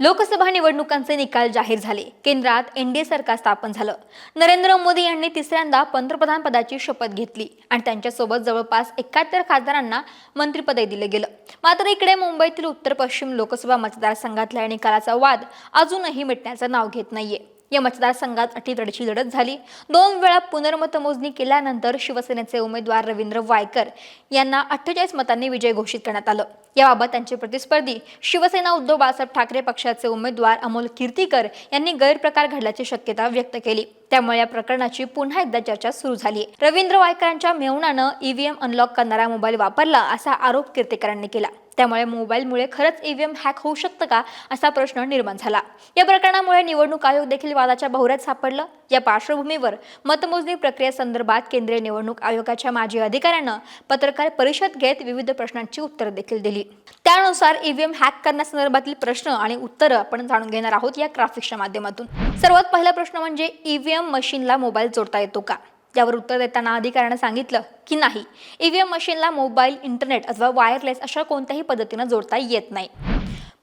लोकसभा निवडणुकांचे निकाल जाहीर झाले. केंद्रात एनडीए सरकार स्थापन झालं. नरेंद्र मोदी यांनी तिसऱ्यांदा पंतप्रधान पदाची शपथ घेतली आणि त्यांच्यासोबत जवळपास एकाहत्तर खासदारांना मंत्रिपदे दिलं गेलं. मात्र इकडे मुंबईतील उत्तर पश्चिम लोकसभा मतदारसंघातल्या या निकालाचा वाद अजूनही मिटण्याचं नाव घेत नाहीये. या मतदारसंघात अटीतडची लढत झाली. दोन वेळा पुनर्मतमोजणी केल्यानंतर शिवसेनेचे उमेदवार रवींद्र वायकर यांना अठ्ठेचाळीस मतांनी विजय घोषित करण्यात आलं. याबाबत त्यांचे प्रतिस्पर्धी शिवसेना उद्धव बाळासाहेब ठाकरे पक्षाचे उमेदवार अमोल कीर्तीकर यांनी गैरप्रकार घडल्याची शक्यता व्यक्त केली. त्यामुळे या प्रकरणाची पुन्हा एकदा चर्चा सुरू झाली. रवींद्र वायकरांच्या मेहुणानं ईव्हीएम अनलॉक करणारा मोबाईल वापरला असा आरोप कीर्तीकरांनी केला. त्यामुळे मोबाईलमुळे खरंच ईव्हीएम हॅक होऊ शकतं का असा प्रश्न निर्माण झाला. या प्रकरणामुळे निवडणूक आयोग देखील वादाच्या भोवऱ्यात सापडलं. या पार्श्वभूमीवर मतमोजणी प्रक्रियेसंदर्भात केंद्रीय निवडणूक आयोगाच्या माजी अधिकाऱ्यानं पत्रकार परिषद घेत विविध प्रश्नांची उत्तरं देखील दिली. त्यानुसार ईव्हीएम हॅक करण्यासंदर्भातील प्रश्न आणि उत्तरं आपण जाणून घेणार आहोत या ग्राफिक्सच्या माध्यमातून. सर्वात पहिला प्रश्न म्हणजे ईव्हीएम मशीनला मोबाईल जोडता येतो का? यावर उत्तर देताना अधिकाऱ्यानं सांगितलं की नाही. ईव्हीएम मशीनला मोबाईल इंटरनेट अथवा वायरलेस अशा कोणत्याही पद्धतीनं जोडता येत नाही.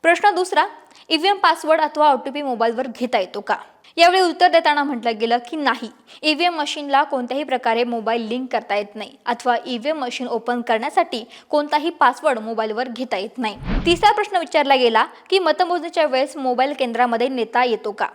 प्रश्न दुसरा ईव्हीएम पासवर्ड अथवा ओ टी पी मोबाईलवर घेता येतो का? यावेळी उत्तर देताना म्हटलं गेलं की नाही. ईव्हीएम मशीनला कोणत्याही प्रकारे मोबाईल लिंक करता येत नाही अथवा ईव्हीएम मशीन ओपन करण्यासाठी कोणताही पासवर्ड मोबाईलवर घेता येत नाही. तिसरा प्रश्न विचारला गेला की मतमोजणीच्या वेळेस मोबाईल केंद्रामध्ये नेता येतो का?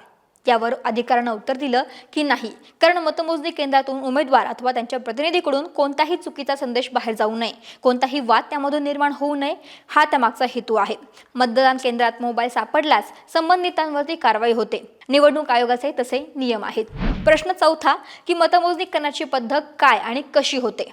यावर अधिकाऱ्यानं उत्तर दिलं की नाही. कारण मतमोजणी केंद्रातून उमेदवार अथवा त्यांच्या प्रतिनिधीकडून कोणताही चुकीचा संदेश बाहेर जाऊ नये. कोणताही वाद त्यामधून निर्माण होऊ नये हा त्यामागचा हेतू आहे. मतदान केंद्रात मोबाईल सापडल्यास संबंधितांवरती कारवाई होते. निवडणूक आयोगाचे तसे नियम आहेत. प्रश्न चौथा की मतमोजणी करण्याची पद्धत काय आणि कशी होते?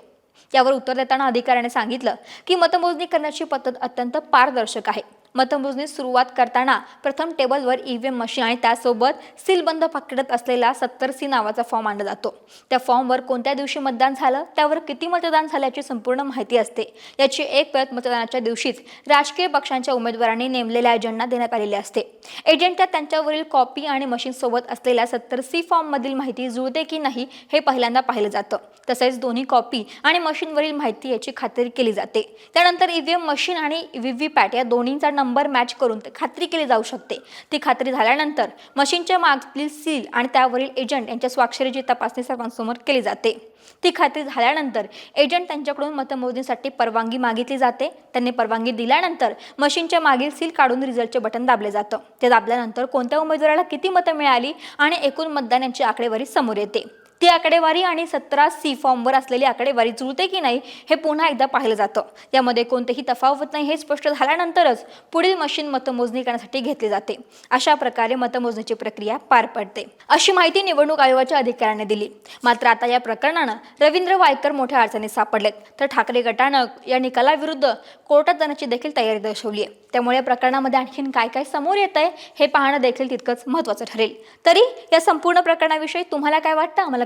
यावर उत्तर देताना अधिकाऱ्याने सांगितलं की मतमोजणी करण्याची पद्धत अत्यंत पारदर्शक आहे. मतमोजणी सुरुवात करताना प्रथम टेबलवर ईव्हीएम मशीन आणि त्यासोबत सीलबंद पाकिटात असलेला सत्तर सी नावाचा फॉर्म आणला जातो. त्या फॉर्मवर कोणत्या दिवशी मतदान झालं त्यावर किती मतदान झाल्याची संपूर्ण माहिती असते. याची एक प्रत मतदानाच्या दिवशीच राजकीय पक्षांच्या उमेदवारांनी नेमलेल्या एजंटना देण्यात आलेली असते. एजंटच्या त्यांच्यावरील कॉपी आणि मशीन सोबत असलेल्या सत्तर सी फॉर्ममधील माहिती जुळते की नाही हे पहिल्यांदा पाहिलं जातं. तसेच दोन्ही कॉपी आणि मशीनवरील माहिती याची खात्री केली जाते. त्यानंतर ईव्हीएम मशीन आणि व्हीव्हीपॅट या दोन्हींचा नंबर नंबर मॅच करून ते खात्री केली जाऊ शकते. ती खात्री झाल्यानंतर मशीनच्या मागतील सील आणि त्यावरील एजंट यांच्या स्वाक्षरीची तपासणी सर्वांसमोर केली जाते. ती खात्री झाल्यानंतर एजंट त्यांच्याकडून मतमोजणीसाठी परवानगी मागितली जाते. त्यांनी परवानगी दिल्यानंतर मशीनच्या मागील सील काढून रिझल्टचे बटन दाबले जातं. ते दाबल्यानंतर कोणत्या उमेदवाराला किती मतं मिळाली आणि एकूण मतदान यांची आकडेवारी समोर येते. ती आकडेवारी आणि सतरा सी फॉर्मवर असलेली आकडेवारी जुळते की नाही हे पुन्हा एकदा पाहिलं जातं. यामध्ये कोणतेही तफावत नाही हे स्पष्ट झाल्यानंतरच पुढील मशीन मतमोजणी करण्यासाठी घेतली जाते. अशा प्रकारे मतमोजणीची प्रक्रिया पार पडते. अशी माहिती निवडणूक आयोगाच्या अधिकाऱ्याने दिली. मात्र आता या प्रकरणानं रवींद्र वायकर मोठ्या अडचणीत सापडलेत. तर ठाकरे गटानं या निकालाविरुद्ध कोर्टात जाण्याची देखील तयारी दर्शवली आहे. त्यामुळे या प्रकरणामध्ये आणखीन काय काय समोर येत आहे हे पाहणं देखील तितकंच महत्त्वाचं ठरेल. तरी या संपूर्ण प्रकरणाविषयी तुम्हाला काय वाटतं? आम्हाला